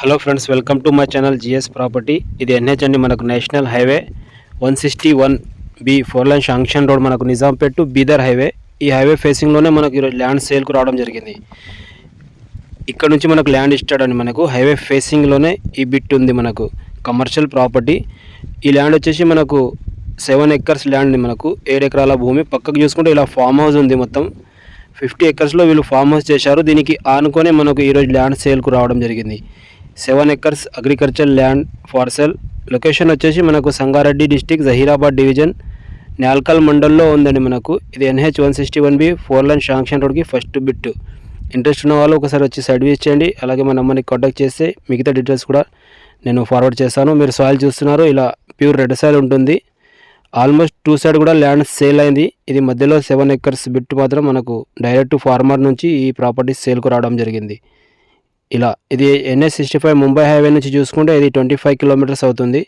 Hello friends welcome to my channel GS property. ఇది NH అండి మనకు national highway one sixty one B four lane sanction road మనకు Nizampet to Bidar highway. ఈ highway ఫేసింగ్లోనే మనకు ఈరోజు ల్యాండ్ సేల్కు రావడం జరిగింది. ఇక్కడ నుంచి మనకు ల్యాండ్ ఇస్తాడండి మనకు. హైవే ఫేసింగ్లోనే ఈ బిట్ ఉంది మనకు కమర్షియల్ ప్రాపర్టీ ఈ ల్యాండ్ వచ్చేసి మనకు సెవెన్ ఎకర్స్ ల్యాండ్ మనకు. ఏడు ఎకరాల భూమి. పక్కకు చూసుకుంటే ఇలా ఫామ్ హౌస్ ఉంది మొత్తం. ఫిఫ్టీ ఎకర్స్లో వీళ్ళు ఫామ్ హౌస్ చేశారు. దీనికి ఆనుకొని మనకు ఈరోజు ల్యాండ్ సేల్కు రావడం జరిగింది. Seven acres agriculture land for sale. Location వచ్చేసి మనకు సంగారెడ్డి డిస్టిక్ జహీరాబాద్ డివిజన్. నాల్కల్ మండల్లో ఉందండి మనకు. ఇది NH one sixty one B four lane sanction రోడ్కి ఫస్ట్ బిట్. ఇంట్రెస్ట్ ఉన్న వాళ్ళు ఒకసారి వచ్చి సర్వీస్ చేయండి. అలాగే మా నెంబర్ని కాంటాక్ట్ చేస్తే మిగతా డీటెయిల్స్ కూడా నేను ఫార్వర్డ్ చేస్తాను. మీరు సాయిల్ చూస్తున్నారు ఇలా ప్యూర్ రెడ్ సాయిల్ ఉంటుంది. ఆల్మోస్ట్ టూ సైడ్ కూడా ల్యాండ్ సేల్ అయింది. ఇది మధ్యలో సెవెన్ ఎకర్స్ బిట్ మాత్రం మనకు డైరెక్ట్ ఫార్మర్ నుంచి ఈ ప్రాపర్టీ సేల్కు రావడం జరిగింది. ఇలా ఇది NS sixty five Mumbai highway నుంచి చూసుకుంటే ఇది ట్వంటీ ఫైవ్ కిలోమీటర్స్ అవుతుంది.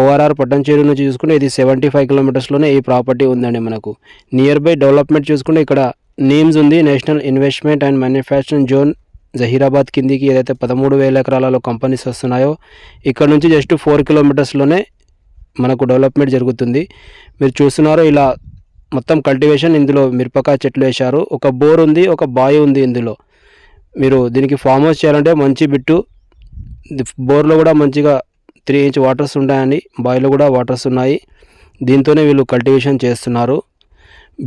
ఓఆర్ఆర్ పట్టంచేరు నుంచి చూసుకుంటే ఇది సెవెంటీ ఫైవ్ కిలోమీటర్స్లోనే ఈ ప్రాపర్టీ ఉందండి మనకు. నియర్ బై డెవలప్మెంట్ చూసుకుంటే ఇక్కడ నేమ్స్ ఉంది national investment and manufacturing zone Zahirabad కిందికి ఏదైతే పదమూడు వేల ఎకరాలలో కంపెనీస్ వస్తున్నాయో ఇక్కడ నుంచి జస్ట్ ఫోర్ కిలోమీటర్స్లోనే మనకు డెవలప్మెంట్ జరుగుతుంది. మీరు చూస్తున్నారు ఇలా మొత్తం కల్టివేషన్ ఇందులో మిరపకాయ చెట్లు వేశారు. ఒక బోర్ ఉంది ఒక బావి ఉంది ఇందులో. మీరు దీనికి ఫామ్ హౌస్ చేయాలంటే మంచి బిట్టు బోర్లో కూడా మంచిగా త్రీ ఇంచ్ వాటర్స్ ఉంటాయండి బాయిలో కూడా వాటర్స్ ఉన్నాయి. దీంతోనే వీళ్ళు కల్టివేషన్ చేస్తున్నారు.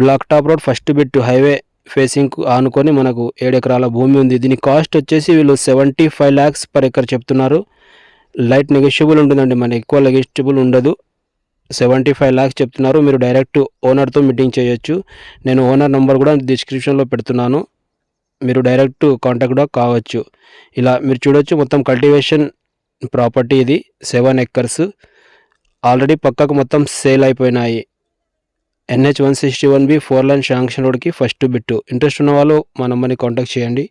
Black top road first bit highway facing ఆనుకొని మనకు ఏడు ఎకరాల భూమి ఉంది. దీని కాస్ట్ వచ్చేసి వీళ్ళు seventy five lakhs per acre చెప్తున్నారు. లైట్ నెగెషియబుల్ ఉంటుందండి మన ఎక్కువ నెగెషియబుల్ ఉండదు. సెవెంటీ ఫైవ్ ల్యాక్స్ చెప్తున్నారు. మీరు డైరెక్ట్ ఓనర్తో మీటింగ్ చేయొచ్చు. నేను ఓనర్ నెంబర్ కూడా డిస్క్రిప్షన్లో పెడుతున్నాను. మీరు డైరెక్ట్ కాంటాక్ట్ కూడా కావచ్చు. ఇలా మీరు చూడొచ్చు మొత్తం కల్టివేషన్ ప్రాపర్టీ ఇది. సెవెన్ ఎక్కర్స్ ఆల్రెడీ పక్కకు మొత్తం సేల్ అయిపోయినాయి. NH one sixty one B four lane sanction రోడ్కి ఫస్ట్ బిట్టు ఇంట్రెస్ట్ ఉన్న వాళ్ళు మా నెంబర్ని కాంటాక్ట్ చేయండి.